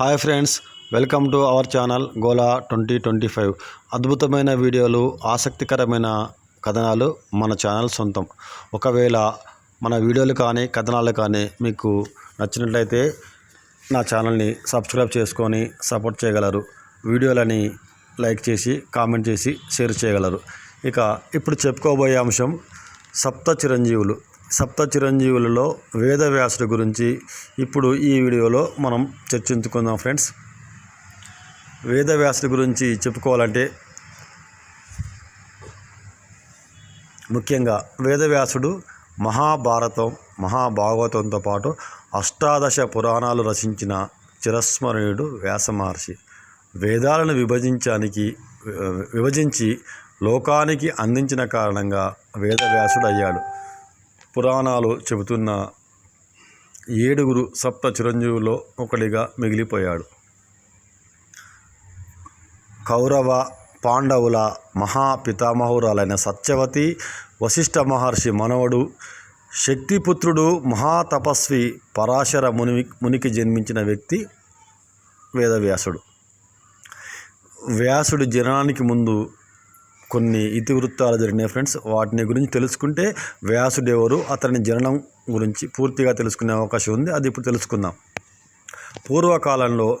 Hi friends welcome to our channel Gola twenty twenty five. అద్భుతమైన వీడియోలు ఆసక్తికరమైన కథనాలు మన ఛానల్ సొంతం. ఒకవేళ మన వీడియోలు కానీ కథనాలు కానీ మీకు నచ్చినట్లయితే నా ఛానల్ని సబ్స్క్రైబ్ చేసుకొని సపోర్ట్ చేయగలరు. వీడియోలని లైక్ చేసి కామెంట్ చేసి షేర్ చేయగలరు. ఇక ఇప్పుడు చెప్పుకోబోయే అంశం సప్త చిరంజీవులు. సప్త చిరంజీవులలో వేదవ్యాసుడి గురించి ఇప్పుడు ఈ వీడియోలో మనం చర్చించుకుందాం ఫ్రెండ్స్. వేదవ్యాసుడి గురించి చెప్పుకోవాలంటే ముఖ్యంగా వేదవ్యాసుడు మహాభారతం మహాభాగవతంతో పాటు అష్టాదశ పురాణాలు రచించిన చిరస్మరణీయుడు వ్యాస మహర్షి వేదాలను విభజించడానికి విభజించి లోకానికి అందించిన కారణంగా వేదవ్యాసుడు అయ్యాడు పురాణాలు చెబుతున్న ఏడుగురు సప్త చిరంజీవుల్లో ఒకడిగా మిగిలిపోయాడు. కౌరవ పాండవుల మహాపితామహురాలైన సత్యవతి వశిష్ఠ మహర్షి మనవడు శక్తిపుత్రుడు మహాతపస్వి పరాశర ముని మునికి జన్మించిన వ్యక్తి వేదవ్యాసుడు. వ్యాసుడి జననానికి ముందు కొన్ని ఇతివృత్తాలు జరిగినాయి ఫ్రెండ్స్. వాటిని గురించి తెలుసుకుంటే వ్యాసుడేవరు అతని జననం గురించి పూర్తిగా తెలుసుకునే అవకాశం ఉంది. అది ఇప్పుడు తెలుసుకుందాం. పూర్వకాలంలో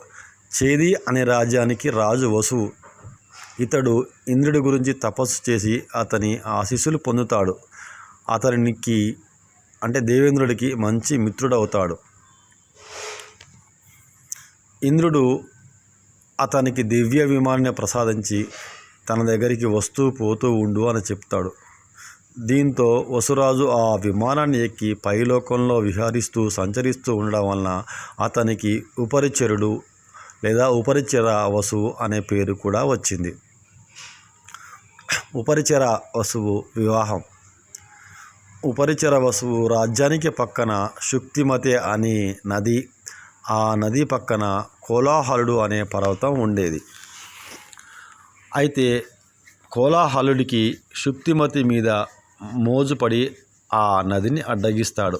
చేది అనే రాజ్యానికి రాజు వసువు. ఇతడు ఇంద్రుడి గురించి తపస్సు చేసి అతని ఆశీస్సులు పొందుతాడు. అతనికి అంటే దేవేంద్రుడికి మంచి మిత్రుడవుతాడు. ఇంద్రుడు అతనికి దివ్య విమానాన్ని ప్రసాదించి తన దగ్గరికి వస్తూ పోతూ ఉండు అని చెప్తాడు. దీంతో వసురాజు ఆ విమానాన్ని ఎక్కి పైలోకంలో విహరిస్తూ సంచరిస్తూ ఉండడం వలన అతనికి ఉపరిచరుడు లేదా ఉపరిచర వసువు అనే పేరు కూడా వచ్చింది. ఉపరిచర వసువు వివాహం. ఉపరిచర వసువు రాజ్యానికి పక్కన శుక్తిమతే అనే నది ఆ నది పక్కన కోలాహలుడు అనే పర్వతం ఉండేది. అయితే కోలాహలుడికి శుక్తిమతి మీద మోజుపడి ఆ నదిని అడ్డగిస్తాడు.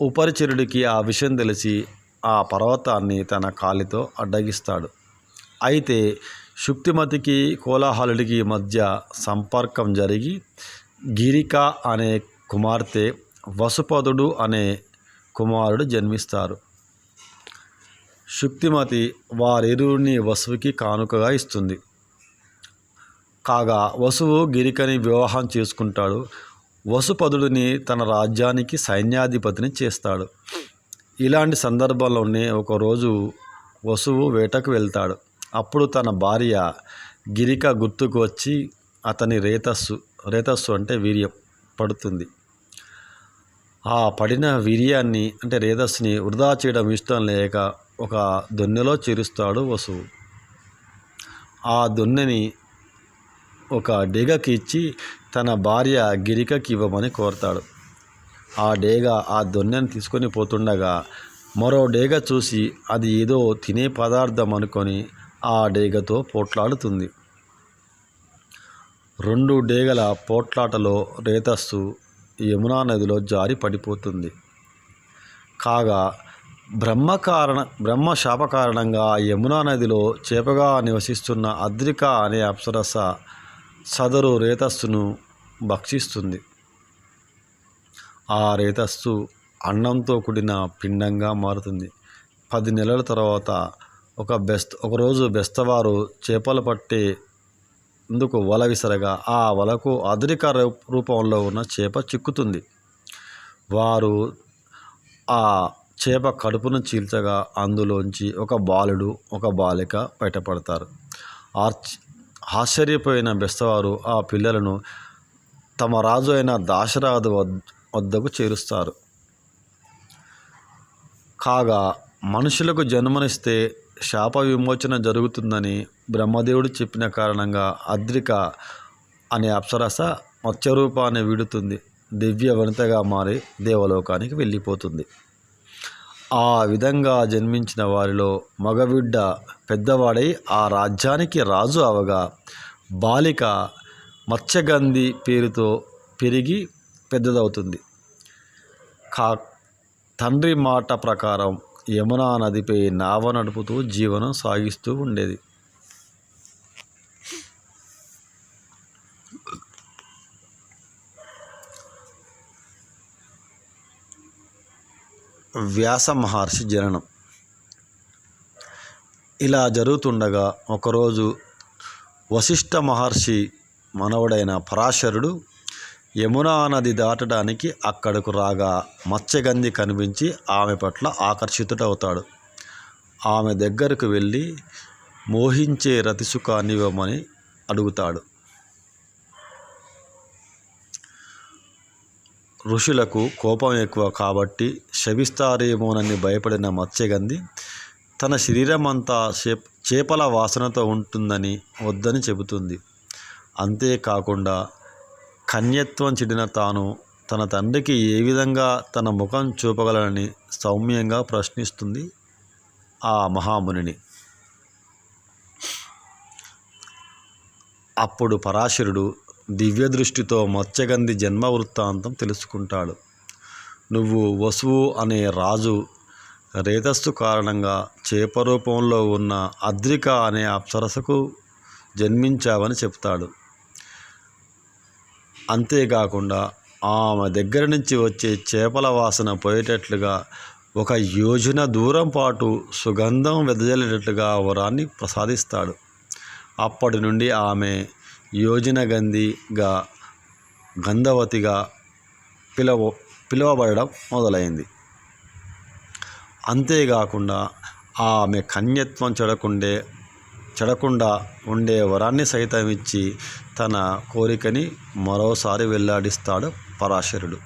ఉపరిచరుడికి ఆ విషయం తెలిసి ఆ పర్వతాన్ని తన కాలితో అడ్డగిస్తాడు. అయితే శుక్తిమతికి కోలాహలుడికి మధ్య సంపర్కం జరిగి గిరిక అనే కుమార్తె వసుపదుడు అనే కుమారుడు జన్మిస్తారు. శుక్తిమతి వారిరువుని వసువుకి కానుకగా ఇస్తుంది. కాగా వసువు గిరికని వివాహం చేసుకుంటాడు. వసుపదుడిని తన రాజ్యానికి సైన్యాధిపతిని చేస్తాడు. ఇలాంటి సందర్భంలోనే ఒకరోజు వసువు వేటకు వెళ్తాడు. అప్పుడు తన భార్య గిరిక గుర్తుకు వచ్చి అతని రేతస్సు రేతస్సు అంటే వీర్యం పడుతుంది. ఆ పడిన వీర్యాన్ని అంటే రేతస్సుని వృధా చేయడం ఇష్టం లేక ఒక దొన్నెలో చేరుస్తాడు వసువు. ఆ దొన్నెని ఒక డేగకి ఇచ్చి తన భార్య గిరికకి ఇవ్వమని కోరతాడు. ఆ డేగ ఆ దొన్నెను తీసుకొని పోతుండగా మరో డేగ చూసి అది ఏదో తినే పదార్థం అనుకొని ఆ డేగతో పోట్లాడుతుంది. రెండు డేగల పోట్లాటలో రేతస్సు యమునా నదిలో జారి పడిపోతుంది. కాగా బ్రహ్మ కారణ బ్రహ్మ శాప కారణంగా యమునా నదిలో చేపగా నివసిస్తున్న అద్రిక అనే అప్సరస సదరు రేతస్సును భక్షిస్తుంది. ఆ రేతస్సు అన్నంతో కూడిన పిండంగా మారుతుంది. పది నెలల తర్వాత ఒక బెస్త ఒకరోజు బెస్తవారు చేపలు పట్టే ఎందుకు వల విసరగా ఆ వలకు అదిరిక రూపంలో ఉన్న చేప చిక్కుతుంది. వారు ఆ చేప కడుపును చీల్చగా అందులోంచి ఒక బాలుడు ఒక బాలిక బయటపడతారు. ఆర్చ్ ఆశ్చర్యపోయిన బెస్తవారు ఆ పిల్లలను తమ రాజు అయిన దాశరాజు వద్దకు చేరుస్తారు. కాగా మనుషులకు జన్మనిస్తే శాప విమోచన జరుగుతుందని బ్రహ్మదేవుడు చెప్పిన కారణంగా అద్రిక అనే అప్సరస మత్స్యరూపాన్ని వీడుతుంది. దివ్య వనితగా మారి దేవలోకానికి వెళ్ళిపోతుంది. ఆ విధంగా జన్మించిన వారిలో మగబిడ్డ పెద్దవాడై ఆ రాజ్యానికి రాజు అవగా బాలిక మత్స్యగంధి పేరుతో పెరిగి పెద్దదవుతుంది. కా తండ్రి మాట ప్రకారం యమునా నదిపై నావ నడుపుతూ జీవనం సాగిస్తూ ఉండేది. వ్యాస మహర్షి జననం. ఇలా జరుగుతుండగా ఒకరోజు వశిష్ఠ మహర్షి మనవడైన పరాశరుడు యమునా నది దాటడానికి అక్కడకు రాగా మత్స్యగంధి కనిపించి ఆమె పట్ల ఆకర్షితుడవుతాడు. ఆమె దగ్గరకు వెళ్ళి మోహించే రతిసుఖాన్ని ఇవ్వమని అడుగుతాడు. ఋషులకు కోపం ఎక్కువ కాబట్టి శపిస్తారేమోనని భయపడిన మత్స్యగంధి తన శరీరం అంతా చేపల వాసనతో ఉంటుందని వద్దని చెబుతుంది. అంతేకాకుండా కన్యత్వం చెడిన తాను తన తండ్రికి ఏ విధంగా తన ముఖం చూపగలనని సౌమ్యంగా ప్రశ్నిస్తుంది ఆ మహామునిని అప్పుడు పరాశరుడు దివ్య దృష్టితో మత్స్యగంధి జన్మ వృత్తాంతం తెలుసుకుంటాడు. నువ్వు వసువు అనే రాజు రేతస్సు కారణంగా చేప రూపంలో ఉన్న అద్రిక అనే అప్సరసకు జన్మించావని చెప్తాడు. అంతేకాకుండా ఆమె దగ్గర నుంచి వచ్చే చేపల వాసన పోయేటట్లుగా ఒక యోజన దూరం పాటు సుగంధం వెదజల్లేటట్లుగా వరాన్ని ప్రసాదిస్తాడు. అప్పటి నుండి ఆమె యోజనగంధిగా గంధవతిగా పిలవ పిలువబడడం మొదలైంది. అంతేకాకుండా ఆమె కన్యత్వం చెడకుండే చెడకుండా ఉండే వరాన్ని సైతం ఇచ్చి తన కోరికని మరోసారి వెల్లాడిస్తాడు పరాశరుడు.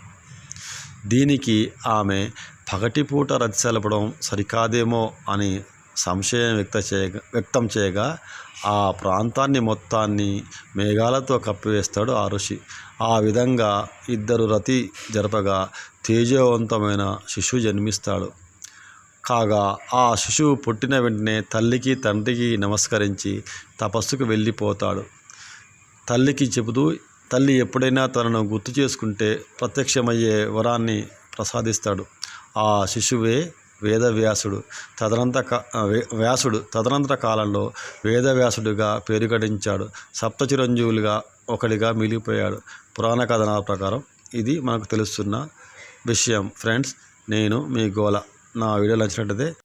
దీనికి ఆమె పగటిపూట రచ్చలపడం సరికాదేమో అని సంశయం వ్యక్త చేయగా వ్యక్తం చేయగా ఆ ప్రాంతాన్ని మొత్తాన్ని మేఘాలతో కప్పివేస్తాడు ఆ ఋషి. ఆ విధంగా ఇద్దరు రతి జరపగా తేజవంతమైన శిశువు జన్మిస్తాడు. కాగా ఆ శిశువు పుట్టిన వెంటనే తల్లికి తండ్రికి నమస్కరించి తపస్సుకు వెళ్ళిపోతాడు. తల్లికి చెబుతూ తల్లి ఎప్పుడైనా తనను గుర్తు చేసుకుంటే ప్రత్యక్షమయ్యే వరాన్ని ప్రసాదిస్తాడు. ఆ శిశువే వేదవ్యాసుడు తదనంత వ్యాసుడు తదనంతర కాలంలో వేదవ్యాసుడిగా పేరుగడించాడు. సప్త చిరంజీవులుగా ఒకడిగా మిగిలిపోయాడు. పురాణ కథనాల ప్రకారం ఇది మనకు తెలుస్తున్న విషయం. ఫ్రెండ్స్ నేను మీ గోల. నా వీడియో నచ్చినట్టయితే